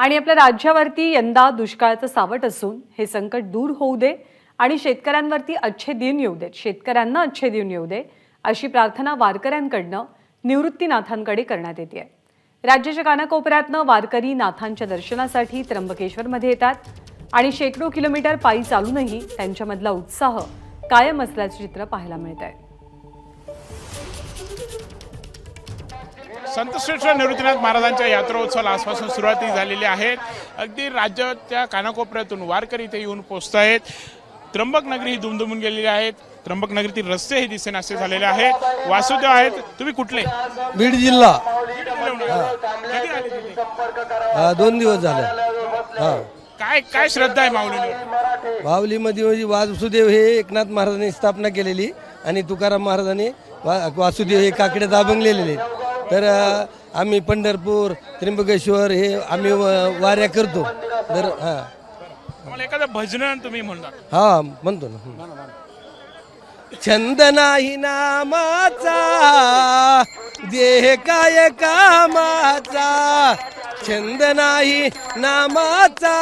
आणि आपल्या राज्यावरती यंदा दुष्काळाचं सावट असून हे संकट दूर होऊ दे आणि शेतकऱ्यांवरती अच्छे दिन येऊ देत शेतकऱ्यांना अच्छे दिन येऊ दे अशी प्रार्थना वारकऱ्यांकडनं निवृत्तीनाथांकडे करण्यात येते. राज्याच्या कानाकोपऱ्यातनं वारकरी नाथांच्या दर्शनासाठी त्र्यंबकेश्वरमध्ये येतात आणि शेकडो किलोमीटर पायी चालूनही त्यांच्यामधला उत्साह कायम असल्याचं चित्र पाहायला मिळत आहे संतश्रेष्ठ निवृत्तीनाथ महाराजांच्या यात्रोत्सवाला आजपासून सुरुवाती झालेली आहे. अगदी राज्याच्या कानाकोपऱ्यातून वारकरी इथे येऊन पोहोचत आहेत त्र्यंबक नगरी ही दुमदुमून गेलेली आहेत. त्र्यंबक नगरीतील रस्ते हे दिसेनासे झालेले आहेत. वासुदेव आहेत. तुम्ही कुठले? बीड जिल्हा. कधी आले तिथे? हा, दोन दिवस झाले. हा. काय काय श्रद्धा आहे माऊलींवर बावलीमध्ये म्हणजे वासुदेव हे एकनाथ महाराजांनी स्थापना केलेली आणि तुकाराम महाराजांनी वा- वासुदेव हे काकडे दाबंगलेले तर आम्ही पंढरपूर त्र्यंबकेश्वर हे आम्ही व- वाऱ्या करतो. तर हा. मला एखादं भजन तुम्ही म्हणता. हा म्हणतो ना. हं. छंद नाही नामाचा देह काय कामाचा छंद नाही नामाचा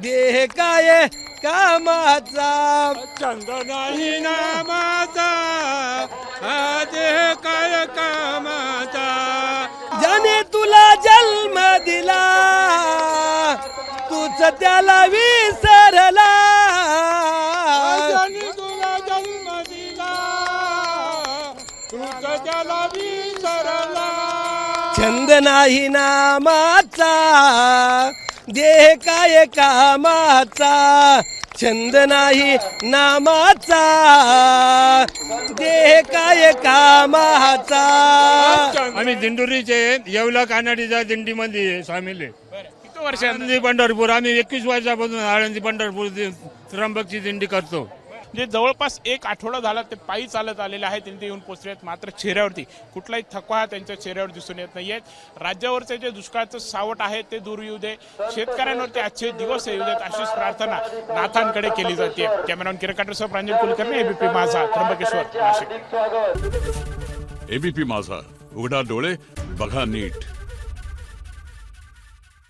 देह काय कामाचा. छंद नाही नामाचा देह काय कामाचा? ज्याने तुला जन्म दिला तूच त्याला विसरला. तुला जन्म दिला तुझ त्याला विसरला. छंद नाही नामाचा देह काय कामाचा छंद नाही नामाचा. कामाचा. आम्ही दिंडोरीचे येवला कानाडीच्या दिंडीमध्ये सामील आहे. किती वर्ष आळंदी पंढरपूर आम्ही एकवीस वर्षापासून आळंदी पंढरपूर त्र्यंबकची दिंडी करतो. जे जवळपास एक आठवडा झाला ते पायी चालत आलेले आहेत. त्यांचे येऊन पोचले आहेत मात्र चेहऱ्यावरती कुठलाही थकवा हा त्यांच्या चेहऱ्यावर दिसून येत नाही आहेत राज्यावरचे जे दुष्काळाचं सावट आहे ते दूर येऊ दे. शेतकऱ्यांवरती आजचे दिवस येऊ देत अशीच प्रार्थना नाथांकडे केली जाते. कॅमेरामॅन किरकाटरसह प्रांजल कुलकर्णी एबीपी माझा त्र्यंबकेश्वर नाशिक. एबीपी माझा उघडा डोळे बघा नीट.